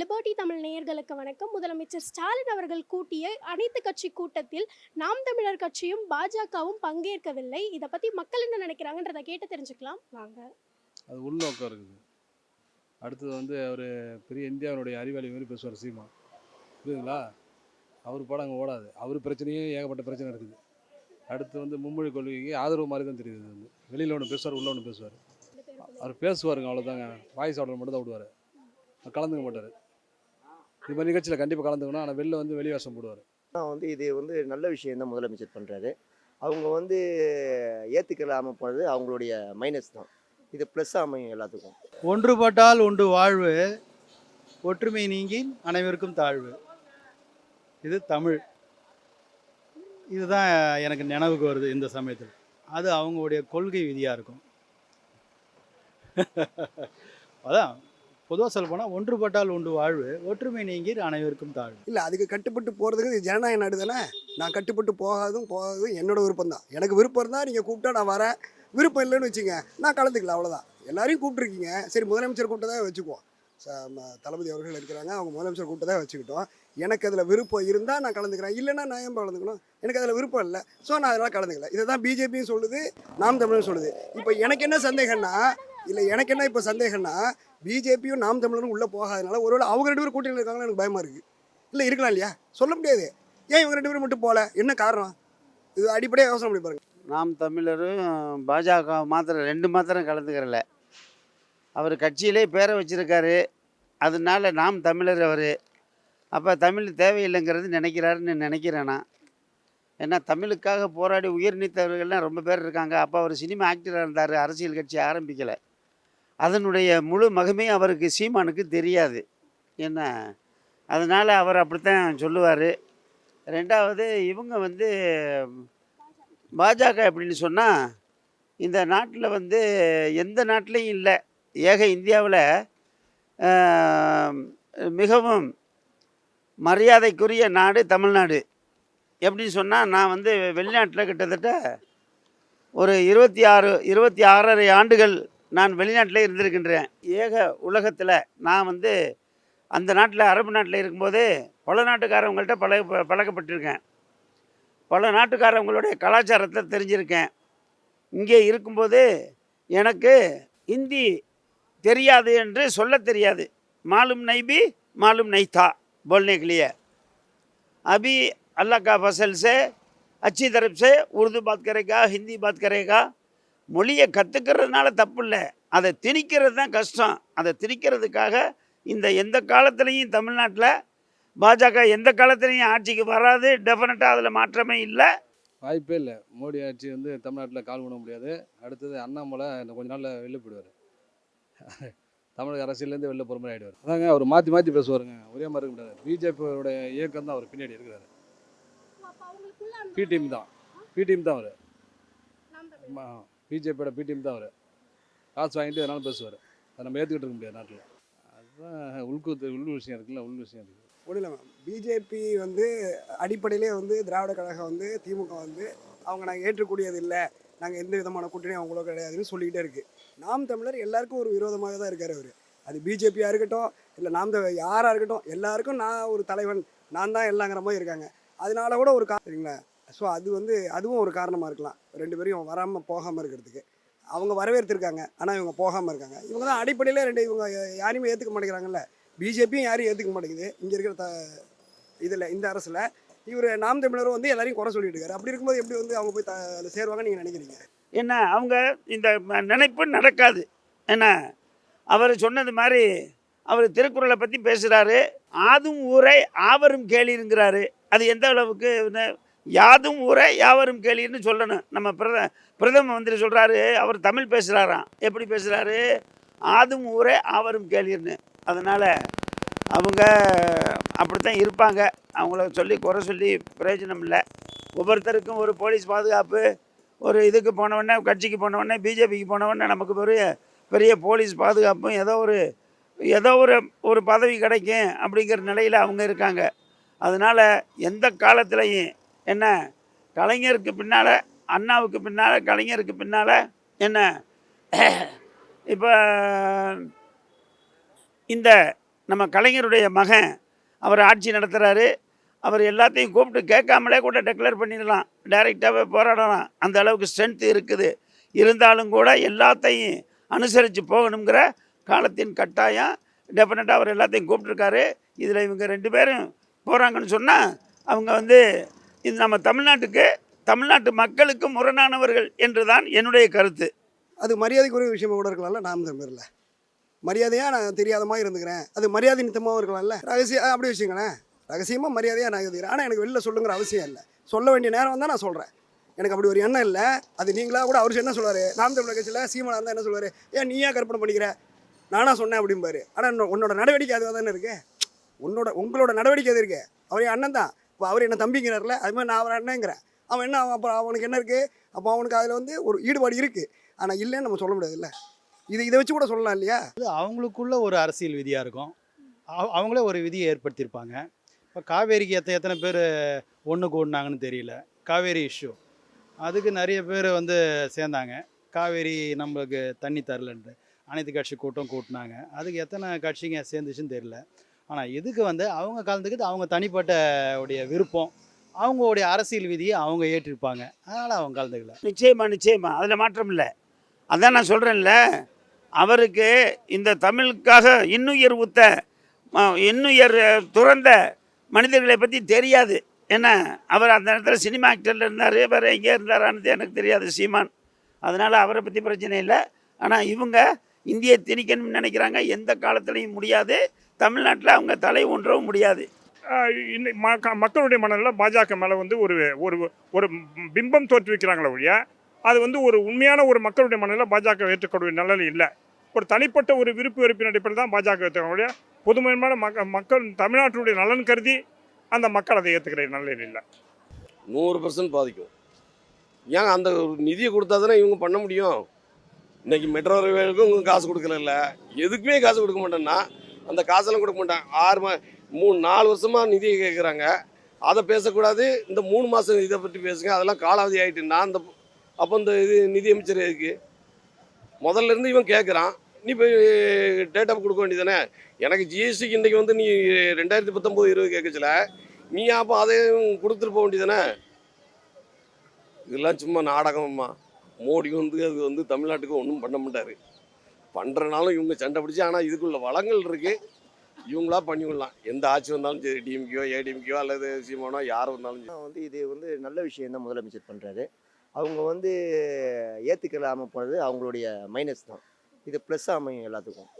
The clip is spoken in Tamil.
லிபர்டி தமிழ் நேயர்களுக்கு வணக்கம். முதலமைச்சர் ஸ்டாலின் அவர்கள் கூட்டிய அனைத்து கட்சி கூட்டத்தில் நாம் தமிழர் கட்சியும் பாஜகவும் பங்கேற்கவில்லை. இதை பத்தி மக்கள் என்ன நினைக்கிறாங்கன்றதை கேட்டு தெரிஞ்சுக்கலாம். வாங்க. அது உள்நோக்கம் இருக்குது. அடுத்தது வந்து அவர் பெரிய இந்தியாவுடைய அறிவாளி மாதிரி பேசுவார் சீமா. புரியுதுங்களா? அவர் படம் அங்கே ஓடாது. அவர் பிரச்சனையே ஏகப்பட்ட பிரச்சனை இருக்குது. அடுத்து வந்து மும்மொழி கொள்கைக்கு ஆதரவு மாதிரி தான் தெரியுது வந்து. வெளியில் ஒன்று பேசுவார் உள்ள ஒன்று பேசுவார். அவர் பேசுவாருங்க அவ்வளோதாங்க வாய்ஸ் ஆர்டர் மட்டும் தான் விடுவார் கலந்துக்க மாட்டார். இது மாதிரி நிகழ்ச்சியில் கண்டிப்பாக கலந்துக்கணும். ஆனால் வெளில வந்து வெளி வேஷம் போடுவார். ஆனால் வந்து இது வந்து நல்ல விஷயம் தான் முதலமைச்சர் பண்ணுறாரு அவங்க வந்து ஏற்றுக்கலாமல் போனது அவங்களுடைய மைனஸ் தான். இது ப்ளஸ் அமையும் எல்லாத்துக்கும். ஒன்றுபட்டால் உண்டு வாழ்வு ஒற்றுமை நீங்கி அனைவருக்கும் தாழ்வு. இது தமிழ். இதுதான் எனக்கு நினைவுக்கு வருது இந்த சமயத்தில். அது அவங்களுடைய கொள்கை விதியாக இருக்கும். அதான். பொதுவாக சொல்ல போனால் ஒன்றுபட்டால் உண்டு வாழ்வு ஒற்றுமை நீங்கி அனைவருக்கும் தாழ்வு. இல்லை அதுக்கு கட்டுப்பட்டு போகிறதுக்கு இது ஜனநாயக நாடு தானே? நான் கட்டுப்பட்டு போகாதும் போகாதும் என்னோட விருப்பம் தான். எனக்கு விருப்பம் இருந்தால் நீங்கள் கூப்பிட்டா நான் வரேன். விருப்பம் இல்லைன்னு வச்சுங்க நான் கலந்துக்கலாம் அவ்வளோதான் எல்லாரையும் கூப்பிட்ருக்கீங்க சரி முதலமைச்சர் கூப்பிட்டதாக வச்சுக்குவோம். ச- தளபதி அவர்கள் இருக்கிறாங்க அவங்க முதலமைச்சர் கூப்பிட்டதாக வச்சுக்கிட்டோம். எனக்கு அதில் விருப்பம் இருந்தால் நான் கலந்துக்கிறேன். இல்லைன்னா நான் ஏன் கலந்துக்கணும்? எனக்கு அதில் விருப்பம் இல்லை. ஸோ நான் அதெல்லாம் கலந்துக்கல. இதை தான் பிஜேபியும் சொல்லுது நாம் தமிழும் சொல்லுது. இப்போ எனக்கு என்ன சந்தேகம்னா இல்லை எனக்கு என்ன இப்போ சந்தேகம்னா பிஜேபியும் நாம் தமிழரும் உள்ளே போகாதனால ஒருவேளை அவங்க ரெண்டு பேரும் கூட்டணியில் இருக்காங்களோ எனக்கு பயமாக இருக்குது இல்லை இருக்கலாம் இல்லையா? சொல்ல முடியாது. ஏன் இவங்க ரெண்டு பேரும் மட்டும் போகல என்ன காரணம்? இது அடிப்படையாக யோசனை பண்ணி பாருங்க. நாம் தமிழரும் பாஜக மாத்திரம் ரெண்டு மாத்திரம் கலந்துக்கிறல. அவர் கட்சியிலே பேரை வச்சுருக்காரு. அதனால நாம் தமிழர் அவர். அப்போ தமிழ் தேவையில்லைங்கிறது நினைக்கிறாருன்னு நினைக்கிறேன் நான். ஏன்னா தமிழுக்காக போராடி உயிர் நீத்தவர்கள்லாம் ரொம்ப பேர் இருக்காங்க. அப்போ அவர் சினிமா ஆக்டராக இருந்தார். அரசியல் கட்சி ஆரம்பிக்கலை. அதனுடைய முழு மகமே அவருக்கு சீமானுக்கு தெரியாது. என்ன? அதனால் அவர் அப்படித்தான் சொல்லுவார். ரெண்டாவது இவங்க வந்து பாஜக அப்படின்னு சொன்னால் இந்த நாட்டில் வந்து எந்த நாட்டிலையும் இல்லை. ஏக இந்தியாவில் மிகவும் மரியாதைக்குரிய நாடு தமிழ்நாடு. எப்படின்னு சொன்னால் நான் வந்து வெளிநாட்டில் கிட்டத்தட்ட ஒரு இருபத்தி ஆறு இருபத்தி ஆறரை ஆண்டுகள் நான் வெளிநாட்டில் இருந்திருக்கின்றேன் ஏக உலகத்தில் நான் வந்து அந்த நாட்டில் அரபு நாட்டில் இருக்கும்போது பல நாட்டுக்காரவங்கள்ட்ட பழக பழக்கப்பட்டிருக்கேன் பல நாட்டுக்காரவங்களுடைய கலாச்சாரத்தை தெரிஞ்சிருக்கேன் இங்கே இருக்கும்போது எனக்கு ஹிந்தி தெரியாது என்று சொல்ல தெரியாது மாலும் நைபி மாலும் நைத்தா बोलने के लिए अभी अल्लाह का फसल से अच्छी तरफ से உருது பாத் கரேகா ஹிந்தி பாத் கரேகா மொழியை கற்றுக்கிறதுனால தப்பு இல்லை அதை திணிக்கிறது தான் கஷ்டம். அதை திணிக்கிறதுக்காக இந்த எந்த காலத்துலேயும் தமிழ்நாட்டில் பாஜக எந்த காலத்துலேயும் ஆட்சிக்கு வராது. டெஃபினட்டாக அதில் மாற்றமே இல்லை. வாய்ப்பே இல்லை. மோடி ஆட்சி வந்து தமிழ்நாட்டில் கால் பண்ண முடியாது. அடுத்தது அண்ணாமலை இன்னும் கொஞ்ச நாளில் வெளில போயிடுவார். தமிழக அரசியலேருந்து வெளில போகிற மாதிரி ஆகிடுவார் அதாங்க அவர் மாற்றி மாற்றி பேசுவாருங்க. ஒரே மாதிரி இருக்க முடியாது. பிஜேபியோட இயக்கம் தான் அவர் பின்னாடி இருக்கிறாரு. பி டீம் தான். பி டீம் தான் அவர். பிஜேபியோட பிடிஎம் தான் அவர். காசு வாங்கிட்டு எதனாலும் பேசுவார். அதை நம்ம ஏற்றுக்கிட்டு இருக்க முடியாது நாட்டில். அதுதான் உள்கூத்து உள் விஷயம் இருக்குல்ல உள் விஷயம் இருக்குது முடியல மேம் பிஜேபி வந்து அடிப்படையிலே வந்து திராவிட கழகம் வந்து திமுக வந்து அவங்க நாங்கள் ஏற்றக்கூடியது இல்லை நாங்கள் எந்த விதமான கூட்டணியும் அவங்களோ கிடையாதுன்னு சொல்லிக்கிட்டே இருக்குது நாம் தமிழர் எல்லாருக்கும் ஒரு விரோதமாக தான் இருக்கார் அவர். அது பிஜேபியாக இருக்கட்டும் இல்லை நாம் யாராக இருக்கட்டும் எல்லாருக்கும் நான் ஒரு தலைவன். நான் தான் எல்லாங்கிற மாதிரி இருக்காங்க. அதனால கூட ஒரு கா சரிங்களா? ஸோ அது வந்து அதுவும் ஒரு காரணமாக இருக்கலாம். ரெண்டு பேரையும் வராமல் போகாமல் இருக்கிறதுக்கு. அவங்க வரவேற்றிருக்காங்க ஆனால் இவங்க போகாமல் இருக்காங்க. இவங்க தான் அடிப்படையில் ரெண்டு இவங்க யாரையுமே ஏற்றுக்க மாட்டேங்கிறாங்கல்ல. பிஜேபியும் யாரையும் ஏற்றுக்க மாட்டேங்குது. இங்கே இருக்கிற த இதில் இந்த அரசில். இவர் நாம் தமிழரும் வந்து எல்லாரையும் குறை சொல்லிட்டு இருக்காரு. அப்படி இருக்கும்போது எப்படி வந்து அவங்க போய் த சேருவாங்க சேருவாங்கன்னு நீங்கள் நினைக்கிறீங்க? என்ன அவங்க இந்த நினைப்பு நடக்காது. என்ன அவர் சொன்னது மாதிரி அவர் திருக்குறளை பற்றி பேசுகிறாரு ஆதும் ஊரை ஆவரும் கேளிருங்கிறாரு அது எந்த அளவுக்கு யாதும் ஊரே யாவரும் கேளிர்னு சொல்லணும். நம்ம பிரத பிரதம மந்திரி சொல்கிறாரு அவர் தமிழ் பேசுகிறாராம் எப்படி பேசுகிறாரு ஆதும் ஊரே ஆவரும் கேளிர்னு அதனால் அவங்க அப்படித்தான் இருப்பாங்க. அவங்கள சொல்லி குறை சொல்லி பிரயோஜனம் இல்லை. ஒவ்வொருத்தருக்கும் ஒரு போலீஸ் பாதுகாப்பு ஒரு இதுக்கு போனவொடனே கட்சிக்கு போனவொடனே பிஜேபிக்கு போனவொடனே நமக்கு பெரிய பெரிய போலீஸ் பாதுகாப்பும் ஏதோ ஒரு ஏதோ ஒரு ஒரு பதவி கிடைக்கும் அப்படிங்கிற நிலையில் அவங்க இருக்காங்க. அதனால் எந்த காலத்துலேயும் என்ன? கலைஞருக்கு பின்னால் அண்ணாவுக்கு பின்னால் கலைஞருக்கு பின்னால் என்ன? இப்போ இந்த நம்ம கலைஞருடைய மகன் அவர் ஆட்சி நடத்துகிறாரு அவர் எல்லாத்தையும் கூப்பிட்டு கேட்காமலே கூட டெக்ளேர் பண்ணிடலாம். டைரெக்டாகவே போராடலாம். அந்த அளவுக்கு ஸ்ட்ரென்த் இருக்குது. இருந்தாலும் கூட எல்லாத்தையும் அனுசரித்து போகணுங்கிற காலத்தின் கட்டாயம். டெஃபினட்டாக அவர் எல்லாத்தையும் கூப்பிட்ருக்காரு இதில் இவங்க ரெண்டு பேரும் போகிறாங்கன்னு சொன்னால் அவங்க வந்து இது நம்ம தமிழ்நாட்டுக்கு தமிழ்நாட்டு மக்களுக்கு முரணானவர்கள் என்று தான் என்னுடைய கருத்து. அது மரியாதைக்குரிய விஷயமா கூட இருக்கலாம்ல? நாம் தமிழரில். மரியாதையாக நான் தெரியாத மாதிரி இருந்துக்கிறேன். அது மரியாதை நித்தமாகவும் இருக்கலாம்ல ரகசியம் அப்படி வச்சுங்களேன் ரகசியமாக மரியாதையாக நான் எழுதுகிறேன் ஆனால் எனக்கு வெளில சொல்லுங்கிற அவசியம் இல்லை. சொல்ல வேண்டிய நேரம் வந்தால் நான் சொல்கிறேன் எனக்கு அப்படி ஒரு எண்ணம் இல்லை. அது நீங்களாக கூட அவர் என்ன சொல்லுவார் நாம் தமிழர் கட்சியில் சீமனாக இருந்தால் என்ன சொல்லுவார் ஏன் நீ ஏன் கற்பனை பண்ணிக்கிற? நானாக சொன்னேன் அப்படிம்பாரு. ஆனால் உன்னோட நடவடிக்கை அதுவாக தானே இருக்கு? உன்னோட உங்களோட நடவடிக்கை அது இருக்கு? அவர் அண்ணன் தான். இப்போ அவர் என்ன தம்பிங்கிறார்ல அது மாதிரி நான் அவர் அண்ணங்கிறேன். அவன் என்ன அவன் அப்புறம் அவனுக்கு என்ன இருக்குது அப்போ அவனுக்கு அதில் வந்து ஒரு ஈடுபாடு இருக்குது ஆனால் இல்லைன்னு நம்ம சொல்ல முடியாதுல்ல. இது இதை வச்சு கூட சொல்லலாம் இல்லையா? இது அவங்களுக்குள்ள ஒரு அரசியல் விதியாக இருக்கும். அவ- அவங்களே ஒரு விதியை ஏற்படுத்தியிருப்பாங்க. இப்போ காவேரிக்கு எத்தனை எத்தனை பேர் ஒன்று கூடினாங்கன்னு தெரியல. காவேரி இஷ்யூ அதுக்கு நிறைய பேர் வந்து சேர்ந்தாங்க. காவேரி நம்மளுக்கு தண்ணி தரலன்ட்டு. அனைத்து கட்சி கூட்டம் கூட்டினாங்க. அதுக்கு எத்தனை கட்சிங்க சேர்ந்துச்சுன்னு தெரியல. ஆனால் இதுக்கு வந்து அவங்க கலந்துக்கிட்டு அவங்க தனிப்பட்ட உடைய விருப்பம் அவங்களுடைய அரசியல் விதியை அவங்க ஏற்றிருப்பாங்க. அதனால் அவங்க கலந்துக்கல. நிச்சயமா நிச்சயமா. அதில் மாற்றம் இல்லை. அதான் நான் சொல்கிறேன்ல அவருக்கு இந்த தமிழுக்காக இன்னுயிர் ஊத்த ம- இன்னுயிர் துறந்த மனிதர்களை பற்றி தெரியாது. ஏன்னா அவர் அந்த நேரத்தில் சினிமா ஆக்டரில் இருந்தார் வேறு எங்கே இருந்தாரான்னு எனக்கு தெரியாது சீமான். அதனால் அவரை பற்றி பிரச்சனை இல்லை. ஆனால் இவங்க இந்தியை திணிக்கணும்னு நினைக்கிறாங்க. எந்த காலத்துலையும் முடியாது. தமிழ்நாட்டில் அவங்க தலை ஒன்றவும் முடியாது. ஆஹ் இன்னை- ம- மக்களுடைய மனதில் பாஜக மேலே வந்து ஒரு ஒரு ஒரு பிம்பம் தோற்றுவிக்கிறாங்களே ஒழிய அது வந்து ஒரு உண்மையான ஒரு மக்களுடைய மனதில் பாஜக ஏற்றுக்கொள்ள நிலையில் இல்லை. ஒரு தனிப்பட்ட ஒரு விருப்பு வெறுப்பின் அடிப்படையில் தான் பாஜக ஏற்றுக்க ஒழிய பொதுமையான மக்க மக்கள் தமிழ்நாட்டினுடைய நலன் கருதி அந்த மக்கள் அதை ஏற்றுக்கிற நிலையில் இல்லை. நூறு பர்சன்ட் பாதிக்கும். ஏன் அந்த நிதியை கொடுத்தா தானே இவங்க பண்ண முடியும்? இன்னைக்கு மெட்ரோ ரயில்வேலுக்கும் இவங்க காசு கொடுக்கல எதுக்குமே காசு கொடுக்க மாட்டேன்னா அந்த காசெல்லாம் கொடுக்க மாட்டாங்க. ஆறு மா மூணு நாலு வருஷமாக நிதியை கேட்குறாங்க அதை பேசக்கூடாது. இந்த மூணு மாதம் இதை பற்றி பேசுங்க. அதெல்லாம் காலாவதி ஆகிட்டு நான் அந்த அப்போ இந்த இது நிதியமைச்சர் எதுக்கு? முதல்ல இருந்து இவன் கேட்குறான் நீ போய் டேட்டா கொடுக்க வேண்டியதானே எனக்கு ஜிஎஸ்டிக்கு இன்றைக்கி வந்து நீ ரெண்டாயிரத்தி பத்தொம்போது இருபது கேட்கச்சில நீ அப்போ அதையும் கொடுத்துட்டு போக வேண்டியதானே இதெல்லாம் சும்மா நாடகம்மா. மோடி வந்து அது வந்து தமிழ்நாட்டுக்கு ஒன்றும் பண்ண மாட்டார். பண்ணுறனாலும் இவங்க சண்டை பிடிச்சி ஆனால் இதுக்குள்ள வளங்கள் இருக்குது இவங்களா பண்ணிவிடலாம் எந்த ஆட்சி வந்தாலும் சரி டிஎம்கேயோ ஏடிஎம்கேயோ அல்லது சீமானோ யார் வந்தாலும் சரி. வந்து இது வந்து நல்ல விஷயம் தான் முதலமைச்சர் பண்ணுறாரு அவங்க வந்து ஏற்றுக்கலாமல் போனது அவங்களுடைய மைனஸ் தான். இது ப்ளஸ் அமையும் எல்லாத்துக்கும்.